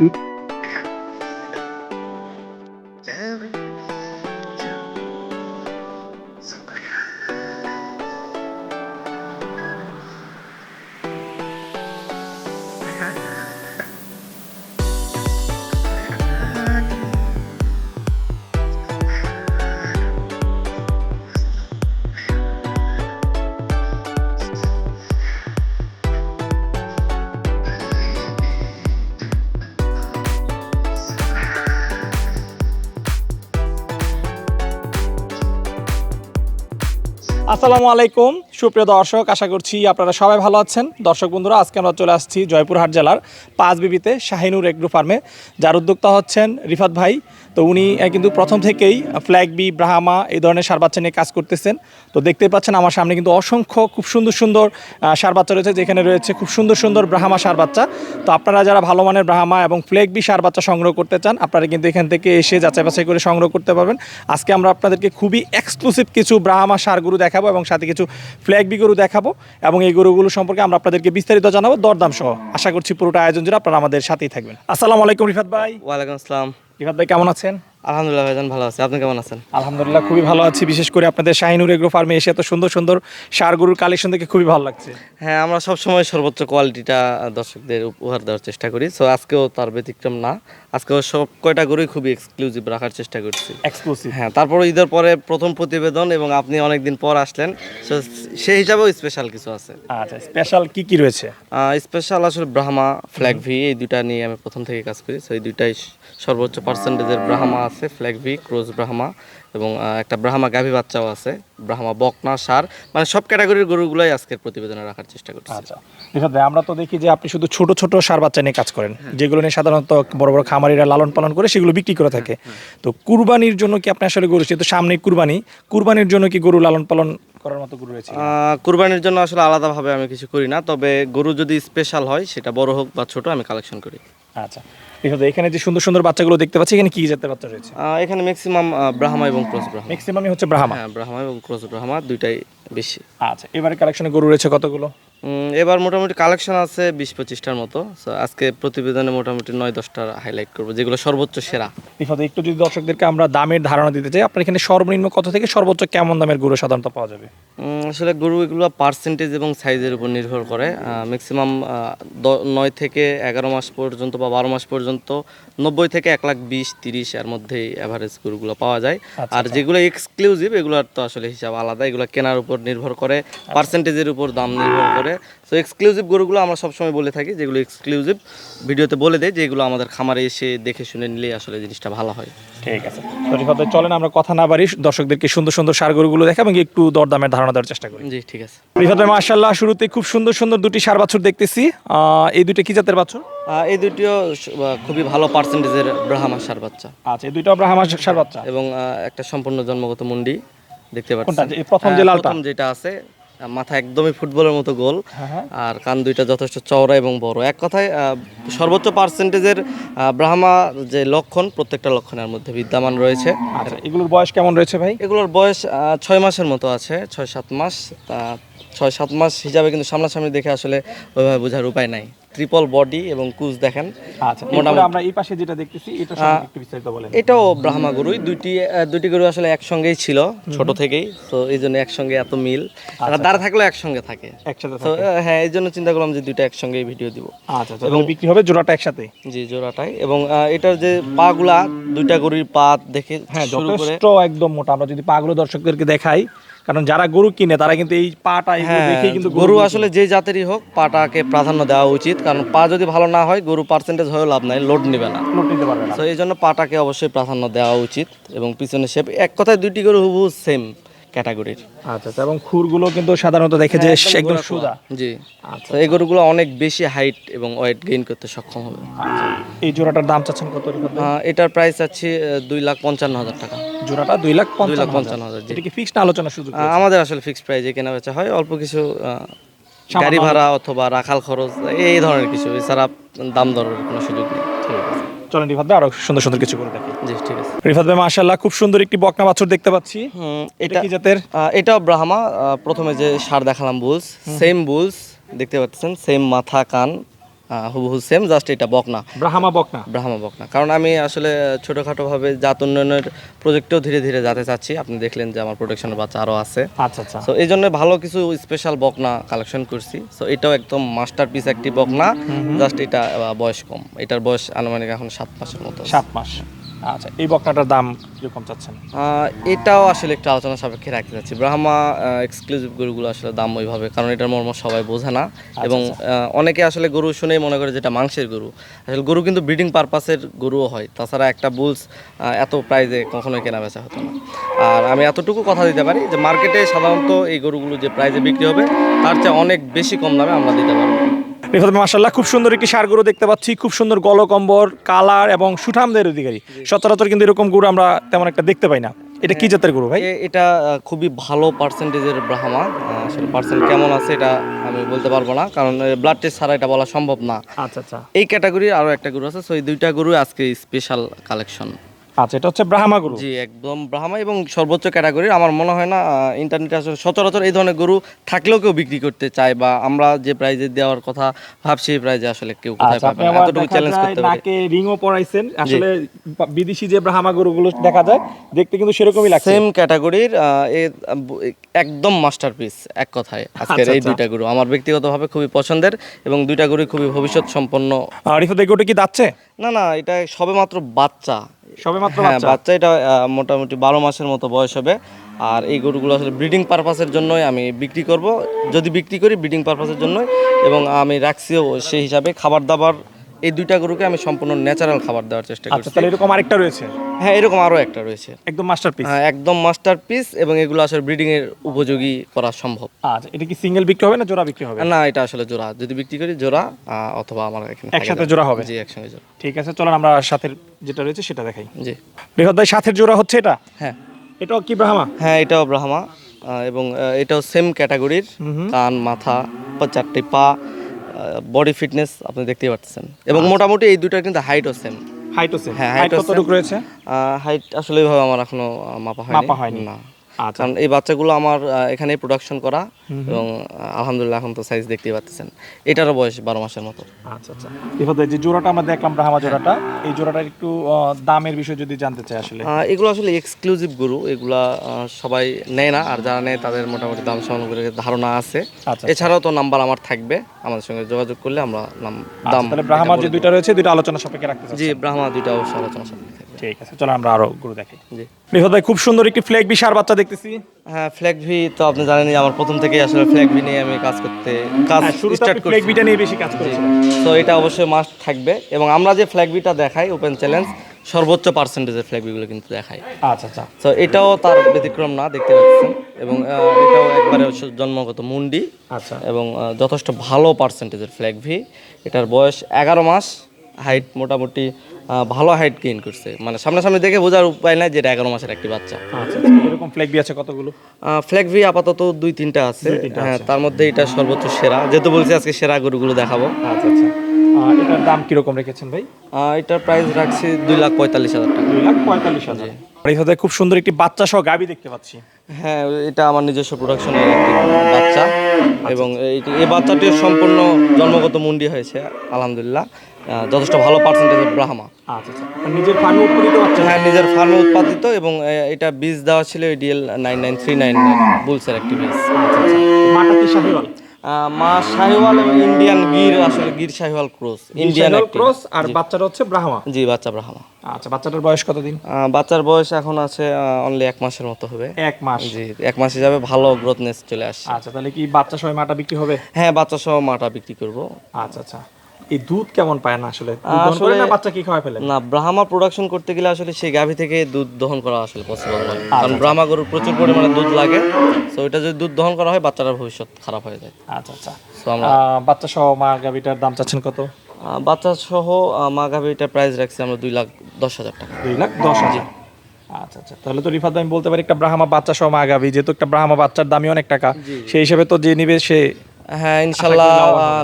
Oop. আসসালামু আলাইকুম। সুপ্রিয় দর্শক, আশা করছি আপনারা সবাই ভালো আছেন। দর্শক বন্ধুরা, আজকে আমরা চলে আসছি জয়পুরহাট জেলার পাঁচবিবিতে শাহিনুর এগ্রো ফার্মে। যার উদ্যোক্তা হচ্ছেন রিফাত ভাই। তো উনি কিন্তু প্রথম থেকেই ফ্ল্যাগ বি, ব্রাহামা এই ধরনের সার বাচ্চা নিয়ে কাজ করতেছেন। তো দেখতেই পাচ্ছেন আমার সামনে কিন্তু অসংখ্য, খুব সুন্দর সুন্দর সার বাচ্চা রয়েছে, যেখানে রয়েছে খুব সুন্দর সুন্দর ব্রাহামা সার বাচ্চা। তো আপনারা যারা ভালো মানের ব্রাহামা এবং ফ্ল্যাগ বি সার বাচ্চা সংগ্রহ করতে চান, আপনারা কিন্তু এখান থেকে এসে যাচাই বাছাই করে সংগ্রহ করতে পারবেন। আজকে আমরা আপনাদেরকে খুবই এক্সক্লুসিভ কিছু ব্রাহামা সার গরু দেখাবো এবং সাথে কিছু ফ্ল্যাগ বি গরু দেখাবো এবং এই গরুগুলো সম্পর্কে আমরা আপনাদেরকে বিস্তারিত জানাব দরদাম সহ। আশা করছি পুরোটা আয়োজন জুড়ে আপনারা আমাদের সাথেই থাকবেন। আসসালামু আলাইকুম রিফাত ভাই। ওয়ালাইকুম আসসালাম। রিফাত ভাই কেমন আছেন? আলহামদুলিল্লাহ ভাইজান ভালো আছে। আপনি কেমন আছেন? আলহামদুলিল্লাহ খুবই ভালো আছি। বিশেষ করে আপনাদের শাহিনুর এগ্রো ফার্মে এসে এত সুন্দর সুন্দর সার গরুর কালেকশন দেখে খুবই ভালো লাগছে। হ্যাঁ আমরা সবসময় সর্বোচ্চ কোয়ালিটিটা দর্শকদের উপহার দেওয়ার চেষ্টা করি। সো আজকেও তার ব্যতিক্রম না। আজকেও সব কয়টা গরুই খুবই এক্সক্লুসিভ রাখার চেষ্টা করছি। এক্সক্লুসিভ হ্যাঁ তারপর ঈদের পরে প্রথম প্রতিবেদন এবং আপনি অনেকদিন পর আসলেন। So সেই হিসাবেও স্পেশাল কিছু আছে। আচ্ছা স্পেশাল কি কি রয়েছে? স্পেশাল আসলে ব্রাহ্মা ফ্ল্যাগ ভি এই দুটা নিয়ে আমি প্রথম থেকে কাজ করি। সো এই দুইটাই স- সর্বোচ্চ পার্সেন্টেজের ব্রাহ্মা আছে ফ্ল্যাগ ভি ক্রোজ ব্রাহ্মা এবং একটা ব্রাহ্মা গাভী বাচ্চাও আছে ব্রাহ্মা বকনা সার মানে সব ক্যাটাগরির গরুগুলোই আজকের প্রতিবেদনে রাখার চেষ্টা করছি। আচ্ছা ভাই আমরা তো দেখি যে আপনি শুধু ছোট ছোট সার বাচ্চা নিয়ে কাজ করেন যেগুলো নিয়ে সাধারণত বড় বড় খামারিরা লালন পালন করে সেগুলো বিক্রি করে থাকে। তো কুরবানির জন্য কি আপনি আসলে গরু যেহেতু সামনে কুরবানি কুরবানির জন্য কি গরু লালন পালন করার মতো গরু রয়েছে কুরবানির জন্য আসলে আলাদাভাবে আমি কিছু করি না তবে গরু যদি স্পেশাল হয় সেটা বড় হোক বা ছোট আমি কালেকশন করি। আচ্ছা। এখানে যে সুন্দর সুন্দর বাচ্চাগুলো দেখতে পাচ্ছি এখানে কি জাতের বাচ্চা রয়েছে? এখানে ম্যাক্সিমাম ব্রাহ্মা এবং ক্রস ব্রাহ্মা। ম্যাক্সিমামই হচ্ছে ব্রাহ্মা। হ্যাঁ ব্রাহ্মা এবং ক্রস ব্রাহ্মা দুইটাই বেশি। আচ্ছা এবারে কালেকশনে গরু রয়েছে কতগুলো? এবার মোটামুটি কালেকশন আছে বিশ পঁচিশটার মতো। আজকে প্রতিবেদনে মোটামুটি নয় দশটার হাইলাইট করব যেগুলো সর্বোচ্চ সেরা। ভাই, একটু যদি দর্শকদেরকে আমরা দামের ধারণা দিতে চাই আপনার এখানে সর্বনিম্ন কত থেকে সর্বোচ্চ কেমন দামের গরু সাধারণত পাওয়া যাবে? আসলে গরু এগুলো পার্সেন্টেজ এবং সাইজের উপর নির্ভর করে। ম্যাক্সিমাম নয় থেকে এগারো মাস পর্যন্ত বা বারো মাস পর্যন্ত নব্বই থেকে এক লাখ বিশ তিরিশ এর মধ্যেই অ্যাভারেজ গরুগুলো পাওয়া যায়। আচ্ছা, আর যেগুলো এক্সক্লুসিভ এগুলোর তো আসলে হিসাব আলাদা এগুলো কেনার উপর নির্ভর করে। আচ্ছা। পার্সেন্টেজের উপর দাম নির্ভর করে। তো এক্সক্লুসিভ গরুগুলো আমরা সবসময় বলে থাকি যেগুলো এক্সক্লুসিভ ভিডিওতে বলে দেয় যেগুলো আমাদের খামারে এসে দেখে শুনে নিলেই আসলে জিনিসটা ভালো হয়। ঠিক আছে। তো চলেন আমরা কথা না বাড়ি দর্শকদেরকে সুন্দর সুন্দর সার গরুগুলো দেখাবো এবং একটু দরদামের ধারণা দেওয়ার চেষ্টা করি। জি ঠিক আছে। রিফাত মাশাল্লাহ শুরুতে খুব সুন্দর সুন্দর দুটি সার বাছুর দেখতেছি। এই দুটো কি জাতের বাছুর? এই দুটিও খুবই ভালো পার্সেন্টেজের ব্রাহ্মা সার বাচ্চা। আচ্ছা এই দুইটা ব্রাহ্মা সার বাচ্চা? এবং একটা সম্পূর্ণ জন্মগত মুন্ডি দেখতে? পাচ্ছেন? প্রথম যে আহ, লালটা? প্রথম যেটা আছে মাথা একদমই ফুটবলের মতো গোল। হ্যাঁ, হ্যাঁ। আর কান দুইটা যথেষ্ট চওড়া এবং বড়। এক কথায় সর্বোচ্চ পার্সেন্টেজের ব্রাহ্মা যে লক্ষণ প্রত্যেকটা লক্ষণের মধ্যে বিদ্যমান রয়েছে। আচ্ছা এগুলোর বয়স কেমন রয়েছে ভাই? এগুলোর বয়স ছয় মাসের মতো আছে ছয় সাত মাস। তা ছয় সাত মাস হিসাবে কিন্তু সামনাসামনি দেখে আসলে ওইভাবে বোঝার উপায় নাই। ট্রিপল বডি এবং কুচ দেখেন। আচ্ছা মোটামুটি। আমরা এই পাশে যেটা দেখতেছি এটা একটু বিস্তারিত বলেন। এটাও ব্রাহ্মা গরুই দুইটি দুইটি গরু আসলে একসঙ্গেই ছিল ছোট থেকেই তো এই জন্য একসঙ্গে এত মিল। আর দাঁড়া থাকলেও একসঙ্গে থাকে। একসাথে তো হ্যাঁ এই জন্য চিন্তা করলাম যে দুইটা একসঙ্গেই ভিডিও দিব। আচ্ছা আচ্ছা এবং বিক্রি হবে জোড়াটা একসাথে? জি জোড়াটাই। এবং এটার যে পা গুলা দুইটা গরুর পা দেখে হ্যাঁ যথেষ্ট একদম মোটা। আমরা যদি পাগুলো দর্শকদেরকে দেখাই কারণ যারা গরু কিনে তারা কিন্তু এই পাটা হ্যাঁ দেখেই কিন্তু গরু আসলে যে জাতেরই হোক পাটাকে প্রাধান্য দেওয়া উচিত। কারণ পা যদি ভালো না হয় গরু পার্সেন্টেজ হয়েও লাভ নাই লোড নেবে না। লোড নিতে পারবে না। তো এই জন্য পাটাকে অবশ্যই প্রাধান্য দেওয়া উচিত এবং পিছনে শেপ এক কথায় দুইটি গরু হুবহু সেম ক্যাটাগরির আচ্ছা আচ্ছা এবং খুরগুলো কিন্তু সাধারণত দেখে যে একদম সোজা জি। আচ্ছা এই গরুগুলো অনেক বেশি হাইট এবং ওয়েট গেইন করতে সক্ষম হবে। আচ্ছা। এই জোড়াটার দাম চাচ্ছেন কত? এটার প্রাইস আছে দুই লাখ পঞ্চান্ন হাজার টাকা। জোড়াটা দুই লাখ পঞ্চান্ন লাখ হাজার। এটা কি ফিক্সড আলোচনা সুযোগ আমাদের আসলে ফিক্সড প্রাইজে কেনা বেচা হয় অল্প কিছু গাড়ি ভাড়া অথবা রাখাল খরচ এই ধরনের কিছু এছাড়া দাম দরের কোনো সুযোগ নেই। চলেন রিফাত ভাই আরও সুন্দর সুন্দর কিছু করে দেখি। জি ঠিক আছে। রিফাত ভাই মাশাআল্লাহ খুব সুন্দর একটি বকনা বাছুর দেখতে পাচ্ছি। এটা এটা কি জাতের? এটাও ব্রাহ্মা প্রথমে যে সার দেখালাম বুলস সেম বুলস দেখতে পাচ্ছেন সেম মাথা কান হুবহু সেম জাস্ট এটা বকনা। ব্রাহ্মা বকনা। ব্রাহ্মা বকনা। কারণ আমি আসলে ছোটোখাটোভাবে জাত উন্নয়নের প্রজেক্টেও ধীরে ধীরে যেতে চাচ্ছি। আপনি দেখলেন যে আমার প্রোডাকশনের বাচ্চা আরও আছে। আচ্ছা আচ্ছা। সো এই জন্য ভালো কিছু স্পেশাল বকনা কালেকশন করছি। সো এটাও একদম মাস্টার পিস একটি বকনা। জাস্ট এটা বয়স কম। এটার বয়স আনুমানিক এখন সাত মাসের মতো। সাত মাস। আচ্ছা এই বকনাটার দাম কীরকম চাচ্ছেন? এটাও আসলে একটু আলোচনা সাপেক্ষে রাখতে চাচ্ছি। ব্রাহ্মা এক্সক্লুসিভ গরুগুলো আসলে দাম ওইভাবে কারণ এটার মর্ম সবাই বোঝে না। এবং অনেকে আসলে গরু শুনেই মনে করে যেটা মাংসের গরু। আসলে গরু কিন্তু ব্রিডিং পারপাসের গরুও হয়। তাছাড়া একটা বুলস এত প্রাইজে কখনোই কেনা বেচা হতো না। আর আমি এতটুকু কথা দিতে পারি যে মার্কেটে সাধারণত এই গরুগুলো যে প্রাইজে বিক্রি হবে তার চেয়ে অনেক বেশি কম দামে আমরা দিতে পারব। রিফাত মাসাল্লাহ খুব সুন্দর একটি সার গরু দেখতে পাচ্ছি খুব সুন্দর গলকম্বর কালার এবং সুঠামদের অধিকারী। সচরাচর কিন্তু এরকম গরু আমরা তেমন একটা দেখতে পাই না। এটা কি জাতের গরু ভাই? এটা খুবই ভালো পার্সেন্টেজের ব্রাহ্মা। আসলে পার্সেন্ট কেমন আছে এটা আমি বলতে পারব না কারণ ব্লাড টেস্ট ছাড়া এটা বলা সম্ভব না। আচ্ছা আচ্ছা। এই ক্যাটাগরির আরও একটা গরু আছে সো এই দুইটা গরু আজকে স্পেশাল কালেকশন আচ্ছা এটা হচ্ছে ব্রাহ্মা গরু। জি একদম ব্রাহ্মা এবং সর্বোচ্চ ক্যাটাগরির আমার মনে হয় না ইন্টারনেটে আসলে সচরাচর এই ধরনের গরু থাকলেও কেউ বিক্রি করতে চায় বা আমরা যে প্রাইজে দেওয়ার কথা ভাবছি এই প্রাইজে আসলে কেউ কোথায় আচ্ছা পাবে এতটুকু চ্যালেঞ্জ করতে পারে নাকে রিংও পরাইছেন। আসলে বিদেশি যে ব্রাহ্মা গরুগুলো দেখা যায় দেখতে কিন্তু সেরকমই লাগছে। সেম ক্যাটাগরির একদম মাস্টারপিস এক কথায়। আজকের আচ্ছা, এই আচ্ছা। দুইটা গরু আমার ব্যক্তিগতভাবে খুবই পছন্দের এবং দুইটা গরু খুবই ভবিষ্যৎ সম্পন্ন কি দাচ্ছে না না এটা সবেমাত্র বাচ্চা। সবে মাত্র হ্যাঁ বাচ্চা? বাচ্চা এটা মোটামুটি বারো মাসের মতো বয়স হবে। আর এই গরুগুলো আসলে ব্রিডিং পারপাসের জন্যই আমি বিক্রি করব। যদি বিক্রি করি ব্রিডিং পারপাসের জন্যই। এবং আমি রাখছিও সেই হিসাবে খাবার দাবার এই দুইটা গরুকে আমি সম্পূর্ণ ন্যাচারাল খাবার দেওয়ার চেষ্টা আচ্ছা করছি। তাহলে এরকম আরেকটা রয়েছে? হ্যাঁ এরকম আরও একটা রয়েছে। একদম মাস্টারপিস হ্যাঁ একদম মাস্টারপিস এবং এগুলো আসলে ব্রিডিং এর উপযোগী করা সম্ভব। আচ্ছা এটা কি সিঙ্গেল বিক্রি হবে না জোড়া বিক্রি হবে? না এটা আসলে জোড়া। যদি বিক্রি করি জোড়া অথবা আমার এখানে একসাথে জোড়া। হবে? জি একসঙ্গে জোড়া। ঠিক আছে চলেন আমরা সাথের যেটা রয়েছে সেটা দেখাই। জি। রিফাত ভাই সাথের জোড়া হচ্ছে এটা? হ্যাঁ। এটাও কি ব্রাহ্মা? হ্যাঁ এটাও ব্রাহ্মা। এবং এটাও সেম ক্যাটাগরির কান মাথা চারটি পা। বডি ফিটনেস আপনি দেখতে পাচ্ছেন এবং মোটামুটি এই দুটার কিন্তু হাইটও সেম হাইট সেম হ্যাঁ, হাইট কতটুকু রয়েছে? হাইট আসলে এইভাবে আমার এখনও মাপা হয়নি। মাপা হয়নি। না। আচ্ছা কারণ এই বাচ্চাগুলো আমার আহ, এখানেই প্রোডাকশন করা এবং আলহামদুলিল্লাহ এখন তো সাইজ দেখতেই পাচ্ছেন। এটারও বয়স বারো মাসের মতো। আচ্ছা আচ্ছা। রিফাত যে জোড়াটা আমরা দেখলাম ব্রাহ্মা জোড়াটা এই জোড়াটার একটু দামের বিষয় যদি জানতে চাই আসলে। এগুলো আসলে এক্সক্লুসিভ গরু এগুলা সবাই নেয় না আর যারা নেয় তাদের মোটামুটি দাম সম্পর্কে ধারণা আছে। আচ্ছা এছাড়াও তো নাম্বার আমার থাকবে আমাদের সঙ্গে যোগাযোগ করলে আমরা নাম আচ্ছা, দাম তাহলে ব্রাহ্মা যে দুইটা রয়েছে দুইটা আলোচনা সাপেক্ষে রাখতে জি ব্রাহ্মা দুইটা অবশ্যই আলোচনা সাপেক্ষে। ঠিক আছে চলো আমরা আরও গরু দেখি। জি। রিফাত ভাই খুব সুন্দর একটি ফ্ল্যাগ বিশার বাচ্চা দেখতেছি। হ্যাঁ ফ্ল্যাগ ভি তো আপনি জানেনই আমার প্রথম থেকেই আসলে ফ্ল্যাগ ভি নিয়ে আমি কাজ করতে কাজ হ্যাঁ, স্টার্ট আপনি ফ্ল্যাগ করছি। বিটা নিয়ে বেশি কাজ করেছেন তো এটা অবশ্যই মাস্ট থাকবে। এবং আমরা যে ফ্ল্যাগ ভিটা দেখাই ওপেন চ্যালেঞ্জ সর্বোচ্চ পার্সেন্টেজের ফ্ল্যাগ ভিগুলো কিন্তু দেখাই। আচ্ছা আচ্ছা। তো এটাও তার ব্যতিক্রম না দেখতে পাচ্ছেন। এবং এটাও একবারে জন্মগত মুন্ডি। আচ্ছা। এবং যথেষ্ট ভালো পার্সেন্টেজের ফ্ল্যাগ ভি এটার বয়স এগারো মাস হাইট মোটামুটি ভালো হাইট গেইন করছে। মানে সামনাসামনি দেখে বোঝার উপায় নাই যে এটা এগারো মাসের একটি বাচ্চা। আচ্ছা আচ্ছা। এরকম ফ্ল্যাগ বি আছে কতগুলো? ফ্ল্যাগ ভি আপাতত দুই তিনটা আছে। হ্যাঁ তার মধ্যে এটা সর্বোচ্চ সেরা। যেহেতু বলছি আজকে সেরা গরুগুলো দেখাবো। আচ্ছা আচ্ছা। এটার দাম কীরকম রেখেছেন ভাই? এটার প্রাইস রাখছি দুই লাখ পঁয়তাল্লিশ হাজার টাকা। দুই লাখ পঁয়তাল্লিশ হাজার। খুব সুন্দর একটি বাচ্চা সহ গাবি দেখতে পাচ্ছি। হ্যাঁ এটা আমার নিজস্ব প্রোডাকশনের একটি বাচ্চা। এবং এই- বাচ্চাটির সম্পূর্ণ জন্মগত মুন্ডি হয়েছে আলহামদুলিল্লাহ। যথেষ্ট ভালো পার্সেন্টেজের ব্রাহ্মা। আচ্ছা আচ্ছা। নিজের ফার্মে উৎপাদিত হ্যাঁ নিজের ফার্মে উৎপাদিত এবং এটা বীজ দেওয়া ছিল DL nine nine three nine বুলসের একটি বীজ। আচ্ছা মাটা কি শাহিওয়াল? মা শাহিওয়াল এবং ইন্ডিয়ান গির আসলে Gir Sahiwal cross Indian cross আর বাচ্চাটা হচ্ছে ব্রাহ্মা? জি বাচ্চা ব্রাহ্মা। আচ্ছা বাচ্চাটার বয়স কতদিন? বাচ্চার বয়স এখন আছে অনলি এক মাসের মতো হবে। এক মাস। জি এক মাস হিসাবে ভালো গ্রোথনেস চলে আসছে। আচ্ছা তাহলে কি বাচ্চা সহ মাটা বিক্রি হবে? হ্যাঁ বাচ্চা সহ মাটা বিক্রি করব। আচ্ছা আচ্ছা। এই দুধ কেমন পায় না আসলে? করে না বাচ্চা কি ফেলে? না ব্রাহ্মা প্রোডাকশন করতে গেলে আসলে সেই গাভী থেকে দুধ দহন করা আসলে পসিবল নয়। কারণ ব্রাহ্মা গরুর প্রচুর পরিমাণে দুধ লাগে। তো ওইটা যদি দুধ দহন করা হয় বাচ্চাটার ভবিষ্যৎ খারাপ হয়ে যায়। আচ্ছা আচ্ছা। আমরা বাচ্চা সহ মা গাভিটার দাম চাচ্ছেন কত? বাচ্চা সহ মা গাভীটার প্রাইস রাখছি আমরা দুই লাখ দশ হাজার টাকা। দুই লাখ দশ হাজার। আচ্ছা আচ্ছা। তাহলে তো রিফাত আমি বলতে পারি একটা ব্রাহ্মা বাচ্চা সহ মা গাভি যেহেতু একটা ব্রাহ্মা বাচ্চার দামই অনেক টাকা সেই হিসেবে তো যে নিবে সে হ্যাঁ ইনশাল্লাহ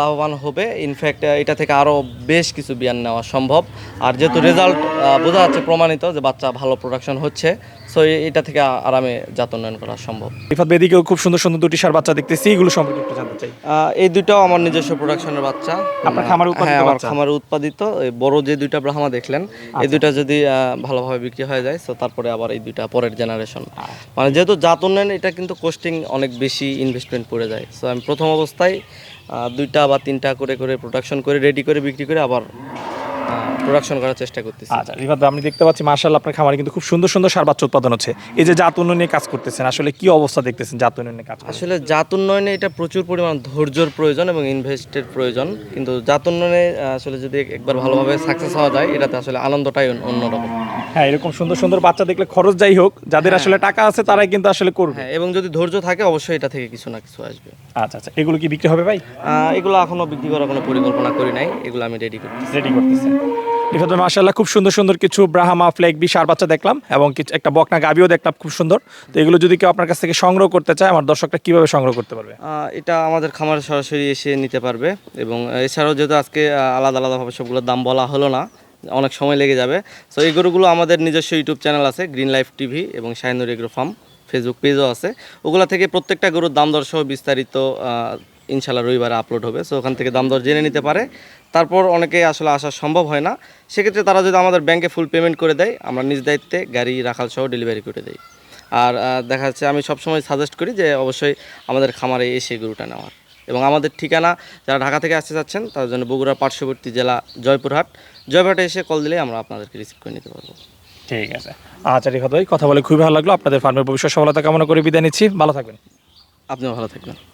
লাভবান হবে। ইনফ্যাক্ট এটা থেকে আরও বেশ কিছু বিয়ান নেওয়া সম্ভব। আর যেহেতু রেজাল্ট বোঝা যাচ্ছে প্রমাণিত যে বাচ্চা ভালো প্রোডাকশন হচ্ছে। সো এটা থেকে আরামে জাত উন্নয়ন করা সম্ভব রিফাত বেদিকেও খুব সুন্দর সুন্দর দুটি সার বাচ্চা দেখতেছি এগুলো সম্পর্কে একটু জানতে চাই এই দুটাও আমার নিজস্ব প্রোডাকশনের বাচ্চা আপনার খামারে উৎপাদিত হ্যাঁ আমার? খামারে উৎপাদিত এই বড় যে দুইটা ব্রাহ্মা দেখলেন আচ্ছা। এই দুইটা যদি ভালোভাবে বিক্রি হয়ে যায় তো তারপরে আবার এই দুইটা পরের জেনারেশন আচ্ছা। মানে যেহেতু জাত উন্নয়ন এটা কিন্তু কোস্টিং অনেক বেশি ইনভেস্টমেন্ট পড়ে যায় সো আমি প্রথম অবস্থায় দুইটা বা তিনটা করে করে প্রোডাকশন করে রেডি করে বিক্রি করে আবার প্রোডাকশন করার চেষ্টা করতেছি। আচ্ছা রিফাত আমি দেখতে পাচ্ছি মার্শাল আপনার খামারে কিন্তু খুব সুন্দর সুন্দর সার বাচ্চা উৎপাদন হচ্ছে। এই যে জাত উন্নয়ন নিয়ে কাজ করতেছেন আসলে কি অবস্থা দেখতেছেন জাত উন্নয়ন নিয়ে কাজ আসলে জাত উন্নয়নে এটা প্রচুর পরিমাণ ধৈর্যর প্রয়োজন এবং ইনভেস্টের প্রয়োজন। কিন্তু জাত উন্নয়নে আসলে যদি একবার ভালোভাবে সাকসেস হওয়া যায় এটাতে আসলে আনন্দটাই অন্য- অন্যরকম। হ্যাঁ এরকম সুন্দর সুন্দর বাচ্চা দেখলে খরচ যাই হোক যাদের আসলে টাকা আছে তারাই কিন্তু আসলে করবে। হ্যাঁ এবং যদি ধৈর্য থাকে অবশ্যই এটা থেকে কিছু না কিছু আসবে। আচ্ছা আচ্ছা এগুলো কি বিক্রি হবে ভাই? এগুলো এখনও বিক্রি করার কোনো পরিকল্পনা করি নাই এগুলো আমি রেডি করছি রেডি করতেছেন। ভাই মার্শাল্লাহ খুব সুন্দর সুন্দর কিছু ব্রাহামা, ফ্লেক বি সার বাচ্চা দেখলাম এবং কিছু একটা বকনা গাবিও দেখলাম, খুব সুন্দর। তো এগুলো যদি কেউ আপনার কাছ থেকে সংগ্রহ করতে চায়, আমার দর্শকরা কীভাবে সংগ্রহ করতে পারবে? এটা আমাদের খামারে সরাসরি এসে নিতে পারবে এবং এছাড়াও যেহেতু আজকে আলাদা আলাদাভাবে সবগুলোর দাম বলা হলো না, অনেক সময় লেগে যাবে। সো এই গরুগুলো আমাদের নিজস্ব ইউটিউব চ্যানেল আছে গ্রিন লাইফ টিভি এবং শাহিনুর এগ্রো ফার্ম ফেসবুক পেজও আছে। ওগুলা থেকে প্রত্যেকটা গরুর দাম দর সহ বিস্তারিত ইনশাল্লাহ রবিবারে আপলোড হবে। সো ওখান থেকে দাম দর জেনে নিতে পারে। তারপর অনেকে আসলে আসা সম্ভব হয় না। সেক্ষেত্রে তারা যদি আমাদের ব্যাংকে ফুল পেমেন্ট করে দেয় আমরা নিজ দায়িত্বে গাড়ি রাখাল সহ ডেলিভারি করে দেই। আর দেখা যাচ্ছে আমি সবসময় সাজেস্ট করি যে অবশ্যই আমাদের খামারে এসে গরুটা নেওয়ার। এবং আমাদের ঠিকানা যারা ঢাকা থেকে আসতে চাচ্ছেন তাদের জন্য বগুড়ার পার্শ্ববর্তী জেলা জয়পুরহাট। জয়পুরহাটে এসে কল দিলেই আমরা আপনাদেরকে রিসিভ করে নিতে পারব। ঠিক আছে। আচ্ছা ভাই কথা বলে খুবই ভালো লাগল। আপনাদের ফার্মের ভবিষ্যৎ সফলতা কামনা করে বিদায় নিচ্ছি। ভালো থাকবেন। আপনিও ভালো থাকবেন।